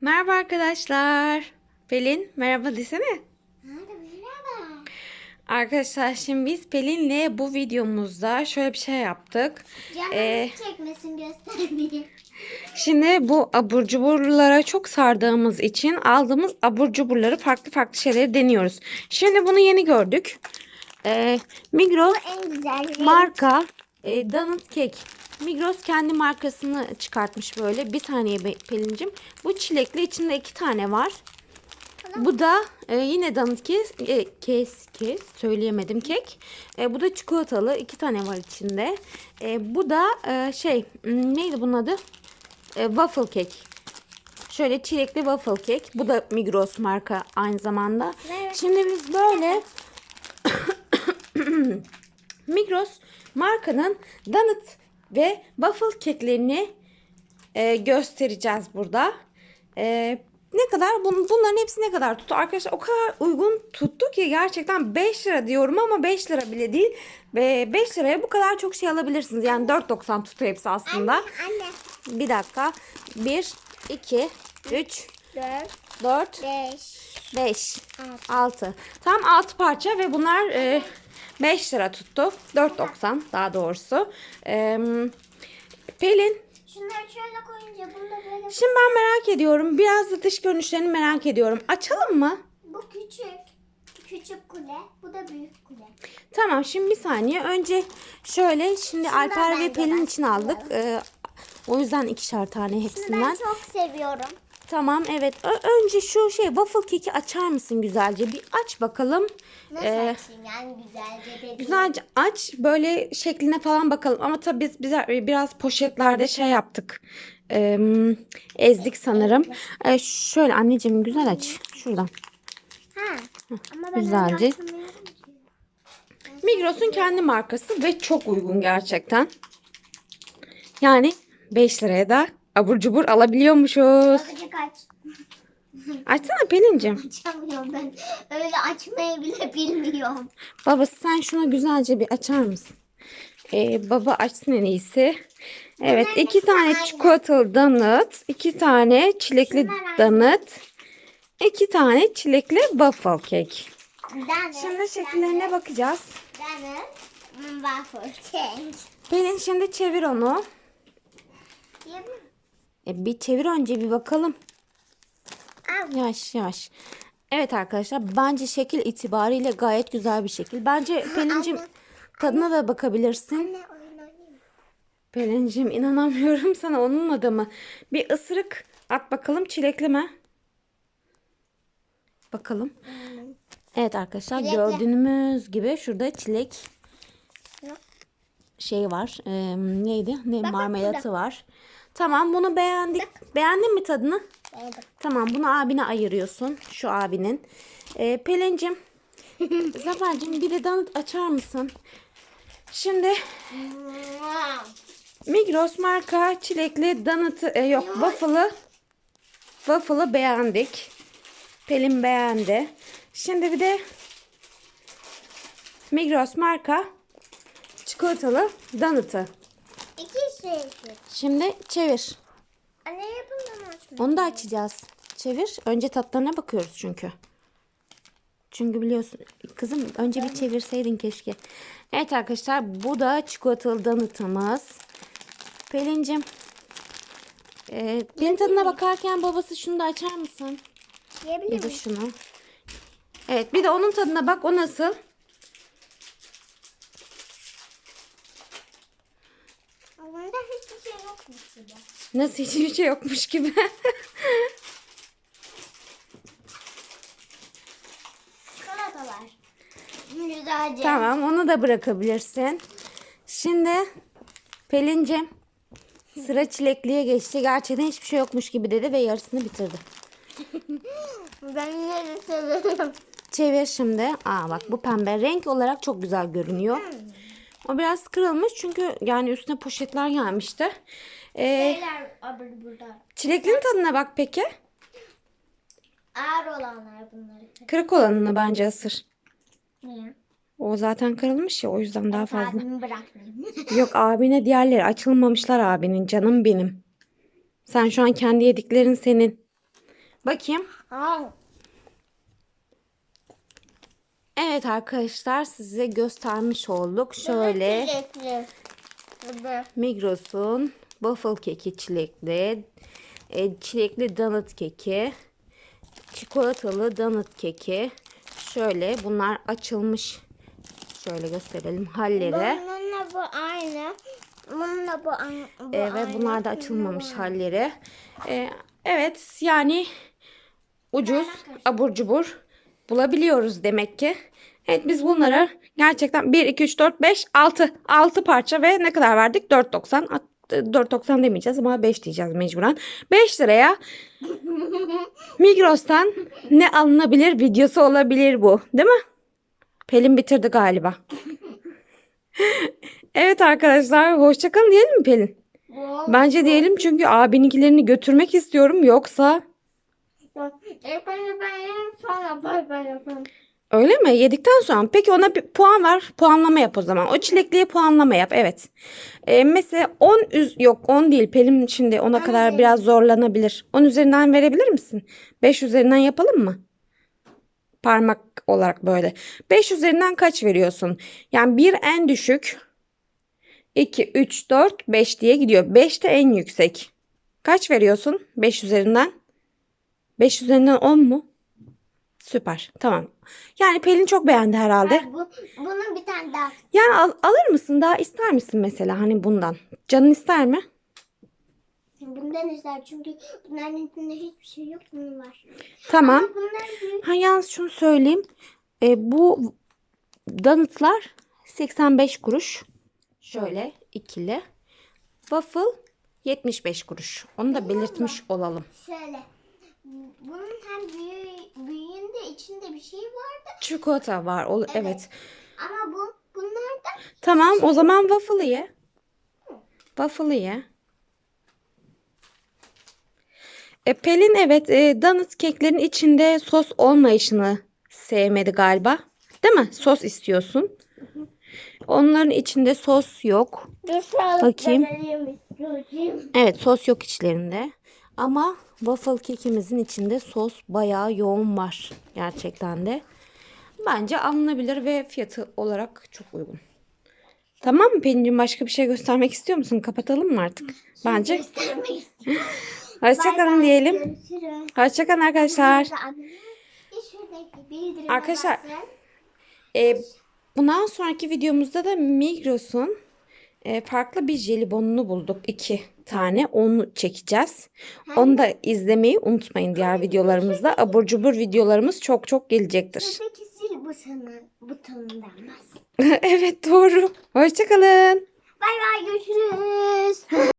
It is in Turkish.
Merhaba arkadaşlar. Pelin merhaba desene. Merhaba. Arkadaşlar şimdi biz Pelin'le bu videomuzda şöyle bir şey yaptık. Canım Ee, çekmesin göstermeyi. Şimdi bu abur cuburlara çok sardığımız için aldığımız abur cuburları farklı farklı şeyleri deniyoruz. Şimdi bunu yeni gördük. Ee, Migros En güzel marka e, donut kek. Migros kendi markasını çıkartmış böyle. Bir saniye Pelin'cim. Bu çilekli içinde iki tane var. Bu da e, yine donut kes, e, kes, kes söyleyemedim kek. E, bu da çikolatalı iki tane var içinde. E, bu da e, şey neydi bunun adı? E, waffle kek. Şöyle çilekli waffle kek. Bu da Migros marka aynı zamanda. Evet. Şimdi biz böyle Migros markanın donut ve waffle keklerini e, göstereceğiz burada. E, ne kadar? Bun, bunların hepsi ne kadar tuttu? Arkadaşlar o kadar uygun tuttu ki gerçekten 5 lira diyorum ama 5 lira bile değil. Ve 5 liraya bu kadar çok şey alabilirsiniz. Yani 4.90 tuttu hepsi aslında. Anne. bir dakika. 1 2 3 4, 4 5, 5 6. 6 tam 6 parça ve bunlar e, 5 lira tuttu 4.90 daha doğrusu E, Pelin Şunları şöyle koyunca bunu böyle. şimdi ben merak ediyorum biraz da dış görünüşlerini merak ediyorum açalım mı? Bu küçük. Küçük kule. Bu da büyük kule. Tamam şimdi bir saniye. Önce şöyle şimdi Alper ben ve Pelin için aldık. Ee, o yüzden ikişer tane hepsinden. ben çok seviyorum. Tamam evet. Ö- önce şu şey waffle keki açar mısın güzelce? Bir aç bakalım. Nasıl Ee, açayım yani güzelce dediğim. Güzelce aç. Böyle şekline falan bakalım. Ama tabii biz bize biraz poşetlerde şey yaptık. Ee, ezdik sanırım. Ee, şöyle anneciğim güzel aç. Şuradan. Ha. Ama ben Güzelce. öyle açamıyorum ki. Migros'un kendi markası ve çok uygun gerçekten. Yani 5 liraya da abur cubur alabiliyormuşuz. Azıcık aç. Açsana Pelin'cim. Açamıyorum ben. Öyle açmayı bile bilmiyorum. Baba sen şunu güzelce bir açar mısın? Ee, baba açsın en iyisi. Evet Bunların iki tane aynı. çikolatalı donut, iki tane çilekli Bunlar donut, iki tane çilekli waffle cake. Donut. Şimdi şekillerine bakacağız. Donut. Waffle cake. Pelin şimdi çevir onu. Miyim? E, bir çevir önce bir bakalım. Al. Yavaş yavaş. Evet arkadaşlar bence şekil itibariyle gayet güzel bir şekil. Bence Pelin'cim tadına da bakabilirsin. Pelin'cim inanamıyorum sana onun adamı. Bir ısırık at bakalım çilekli mi? Bakalım. Evet arkadaşlar Çilekli. gördüğümüz gibi şurada çilek şey var. Ee, neydi? Ne marmelatı var. Tamam bunu beğendik. Beğendin mi tadını? Beğendim. Tamam bunu abine ayırıyorsun. Şu abinin. Ee, Pelin'cim. Zafer'cim bir de donut açar mısın? Şimdi Migros marka çilekli donut'ı e, yok waffle'ı waffle'ı beğendik. Pelin beğendi. Şimdi bir de Migros marka çikolatalı donut'ı. İki Şimdi çevir. Anne açma. Onu da açacağız. Çevir. Önce tatlarına bakıyoruz çünkü. Çünkü biliyorsun kızım önce bir çevirseydin keşke. Evet arkadaşlar bu da çikolatalı donut'ımız. Pelin'cim. E, Pelin tadına bakarken babası şunu da açar mısın? Yiyebilir Bir de miyim? şunu. Evet bir de onun tadına bak o nasıl? Bunda hiçbir şey yokmuş gibi. Nasıl hiçbir şey yokmuş gibi. Güzelce. tamam onu da bırakabilirsin. Şimdi Pelin'cim sıra çilekliye geçti. Gerçekten hiçbir şey yokmuş gibi dedi ve yarısını bitirdi. Ben yine de. Çevir şimdi. Aa bak bu pembe renk olarak çok güzel görünüyor. O biraz kırılmış çünkü yani üstüne poşetler gelmişti. Ee, Şeyler abur burada. çileklinin tadına bak peki. Ağır olanlar bunları. Kırık olanını bence ısır. Niye? O zaten kırılmış ya o yüzden daha fazla. Abimi bırakmayayım. Yok abine diğerleri açılmamışlar abinin canım benim. Sen şu an kendi yediklerin senin. Bakayım. Aa, Evet arkadaşlar size göstermiş olduk. Şöyle. Migros'un waffle keki çilekli, e, çilekli donut keki, çikolatalı donut keki. Şöyle bunlar açılmış. Şöyle gösterelim halleri. Bununla bu aynı. Bununla bu, bu E, aynı. ve bunlar da açılmamış halleri. E, evet yani ucuz abur cubur bulabiliyoruz demek ki. Evet biz bunları gerçekten 1, 2, 3, 4, 5, 6. 6 parça ve ne kadar verdik? 4.90. At- 4.90 demeyeceğiz ama 5 diyeceğiz mecburen. 5 liraya Migros'tan ne alınabilir videosu olabilir bu. Değil mi? Pelin bitirdi galiba. evet arkadaşlar hoşçakalın diyelim mi Pelin? Bence diyelim çünkü abininkilerini götürmek istiyorum yoksa öyle mi? Yedikten sonra peki ona bir puan ver. Puanlama yap o zaman. O çilekliye puanlama yap. Evet. Ee, mesela 10 üz yok 10 değil. Pelin şimdi ona kadar biraz zorlanabilir. 10 üzerinden verebilir misin? 5 üzerinden yapalım mı? Parmak olarak böyle. 5 üzerinden kaç veriyorsun? Yani bir en düşük. 2, 3, 4, 5 diye gidiyor. 5 de en yüksek. Kaç veriyorsun 5 üzerinden? 5 üzerinden 10 mu? Süper. Tamam. Yani Pelin çok beğendi herhalde. Ay, bu, bunun bir tane daha. Yani al- alır mısın? Daha ister misin mesela hani bundan? Canın ister mi? Bundan ister çünkü bunların içinde hiçbir şey yok. Bunun var. Tamam. Ama bunlar. Ha yalnız şunu söyleyeyim. E, bu donutlar 85 kuruş. Şöyle ikili. Waffle 75 kuruş. Onu da belirtmiş olalım. Şöyle. Bunun hem büyüğü, büyüğünde içinde bir şey vardı. Çikolata var. ol- evet. Ama bu bunlar da Tamam o zaman waffle'ı ye. Waffle'ı ye. E, Pelin evet e, donut keklerin içinde sos olmayışını sevmedi galiba. Değil mi? Sos istiyorsun. Onların içinde sos yok. Bakayım. Evet sos yok içlerinde. Ama waffle kekimizin içinde sos bayağı yoğun var. Gerçekten de. Bence alınabilir ve fiyatı olarak çok uygun. Tamam mı Pelin'cim başka bir şey göstermek istiyor musun? Kapatalım mı artık? Bence. Hoşçakalın diyelim. Hoşçakalın arkadaşlar. Arkadaşlar. Ee, bundan sonraki videomuzda da Migros'un e, farklı bir jelibonunu bulduk. iki tane. Onu çekeceğiz. Onu da izlemeyi unutmayın diğer videolarımızda. Abur cubur videolarımız çok çok gelecektir. Şuradaki sil butonu, butonundan bas. evet doğru. Hoşçakalın. Bay bay görüşürüz.